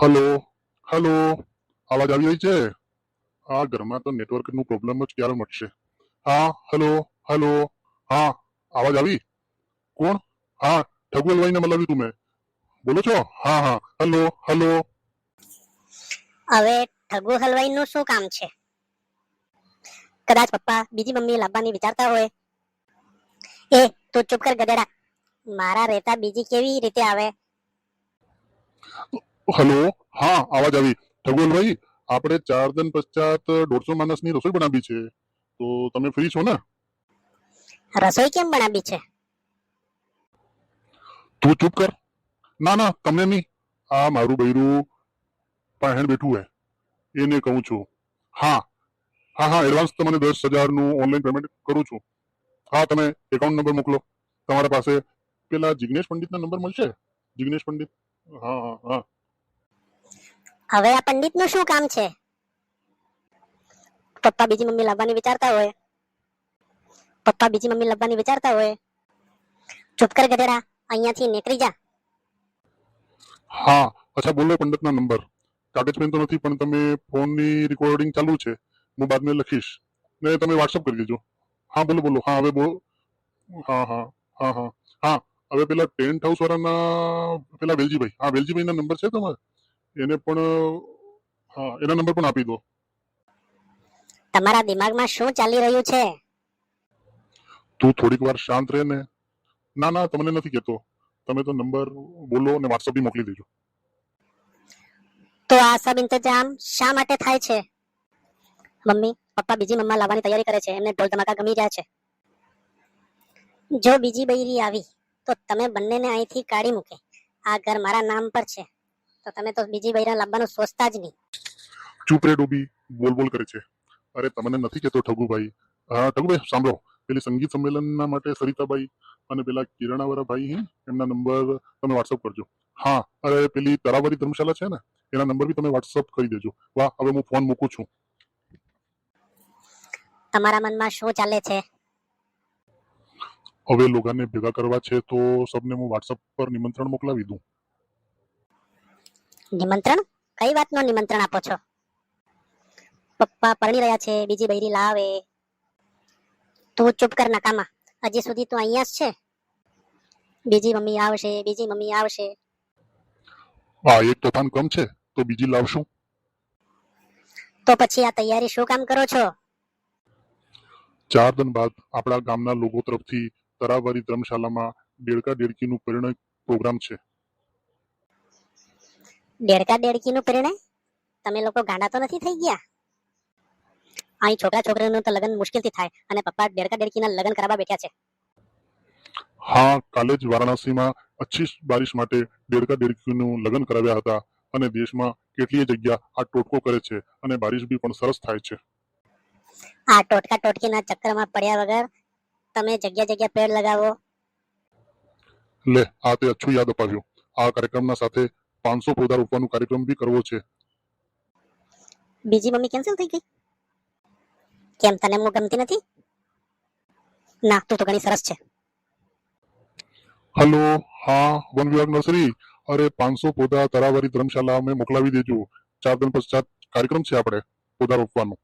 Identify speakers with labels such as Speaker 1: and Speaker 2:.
Speaker 1: Hello hello, અવાજ આવી રહી છે? હા, ઘરમાં તો નેટવર્કનું પ્રોબ્લેમ જ ક્યારે મળશે. હા, હલો હલો, હા, અવાજ આવી? કોણ? હા ઠગુ હલવાઈને મલાવ્યું તું મેં. બોલો છો? હા હા, હલો હલો.
Speaker 2: હવે ઠગુ હલવાઈ નું શું કામ છે? કદાચ પપ્પા, બીજી મમ્મી લાવવાની વિચારતા હોય. એ, તું ચૂપ કર ગધેડા. મારા રહેતા બીજી કેવી રીતે આવે?
Speaker 1: હલો હા અવાજ આવી. ઠગોલભાઈ આપણે ચાર દિન પશ્ચાત દોઢસો માણસની રસોઈ બનાવી છે. તો તમે ફ્રી છો ને?
Speaker 2: રસોઈ કેમ બનાવી છે?
Speaker 1: તું ચૂપ કર. ના ના તમને નહીં. આ મારું બૈરું પહેણ બેઠું હે. એને કહું છું. હા હા હા એડવાન્સ તમને દસ હજારનું ઓનલાઈન પેમેન્ટ કરું છું. હા તમે એકાઉન્ટ નંબર મોકલો. તમારા પાસે પેલા જિગ્નેશ પંડિતના નંબર મળશે? જિગ્નેશ પંડિત? હા હા હા.
Speaker 2: હવે આ પંડિતનું શું કામ છે? પપ્પા બીજી મમ્મી લાવવાની વિચારતા હોય. પપ્પા બીજી મમ્મી લાવવાની વિચારતા હોય. ચૂપ કર ગધેડા, અહીંયાથી નીકળી જા.
Speaker 1: હા, અચ્છા બોલો પંડિતના નંબર. કાગજ પેન તો નથી, પણ તમે ફોનની રેકોર્ડિંગ ચાલુ છે. હું બાદમાં લખીશ. ને તમે વોટ્સઅપ કરી દેજો. હા, બોલો બોલો. હા, હવે બોલો. હા હા હા હા. હા, હવે પેલા ટેન્ટ હાઉસ વાળાના, પેલા વેલજીભાઈ. હા, વેલજીભાઈના નંબર છે તમારે? એને પણ હા એના નંબર પણ આપી દો.
Speaker 2: તમારા દિમાગમાં શું ચાલી રહ્યું છે?
Speaker 1: તું થોડીક વાર શાંત રહે ને. ના ના તમને નથી કહેતો. તમે તો નંબર બોલો અને વોટ્સઅપ બી મોકલી દેજો.
Speaker 2: તો આ સબ ઇંતજામ શા માટે થાય છે? મમ્મી પપ્પા બીજી મમ્મા લાવવાની તૈયારી કરે છે. એમને ઢોલ ધમાકા ગમી રહ્યા છે. જો બીજી બૈરી આવી તો તમે બંનેને અહીંથી કાઢી મૂકે. આ ઘર મારા નામ પર છે. તો તમે તો બીજી બૈરા લાવવાનું સોચતા જ નહીં.
Speaker 1: ચૂપ રે ડોબી બોલ બોલ કરે છે. અરે તમને નથી કહેતો ઠગુભાઈ. હા ઠગુભાઈ સાંભળો. પેલી સંગીત સંમેલનના માટે સરિતાભાઈ અને પેલા કિરણાવાળા ભાઈ એમના નંબર તમે વોટ્સઅપ કરજો. હા અરે પેલી તરાવરી ધર્મશાળા છે ને એના નંબર બી તમે વોટ્સઅપ કરી દેજો. વાહ હવે હું ફોન મૂકું છું.
Speaker 2: તમારા મનમાં શું ચાલે છે?
Speaker 1: હવે લોકોને ભેગા કરવા છે તો સબને હું વોટ્સઅપ પર નિમંત્રણ મોકલાવી દઉં.
Speaker 2: નિમંત્રણ? કઈ વાતનું નિમંત્રણ આપો છો? પપ્પા પરણી રહ્યા છે બીજી બૈરી લાવે. તું ચૂપ કર નકામા. હજી સુધી તું અહીંયા જ છે? બીજી મમ્મી આવશે બીજી મમ્મી આવશે.
Speaker 1: હા એક તોફાન કમ છે તો બીજી લાવશું.
Speaker 2: તો પછી આ તૈયારી શું કામ કરો છો?
Speaker 1: ચાર દિન બાદ આપણા ગામના લોકો તરફથી તરાવારી ધર્મશાળામાં દેડકા દેડકીનું પરિણય પ્રોગ્રામ છે.
Speaker 2: દેડકા દેડકીનું પરિણય તમે લોકો ગાંડા તો નથી થઈ ગયા? અહીં છોકરા છોકરીનું તો લગ્ન મુશ્કેલથી થાય અને પપ્પા દેડકા દેડકીના લગ્ન કરાવવા બેઠા છે.
Speaker 1: હા કાલે જ વારાણસીમાં અચ્છી બારિશ માટે દેડકા દેડકીનું લગ્ન કરાવ્યા હતા અને દેશમાં કેટલીય જગ્યા આ ટોટકો કરે છે અને બારિશ બી પણ સરસ થાય છે.
Speaker 2: આ ટોટકા ટોટકીના ચક્કરમાં પડ્યા વગર તમે જગ્યા જગ્યા પેડ લગાવો.
Speaker 1: લે આ તે અચ્છું યાદ અપાવ્યું. આ કાર્યક્રમના સાથે પાંચસો પૌધા રોપવાનો કાર્યક્રમ બી કરવો છે.
Speaker 2: બીજી મમ્મી કેન્સલ થઈ ગઈ? કેમ તને હું ગમતી નથી? ના તું તો ઘણી સરસ છે.
Speaker 1: હલો હા વન વિભાગ નર્સરી અરે પાંચસો પૌધા તરાવારી ધર્મશાળા અમે મોકલાવી દેજો. ચાર દિન પશ્ચાત કાર્યક્રમ છે આપણે પૌધા રોપવાનો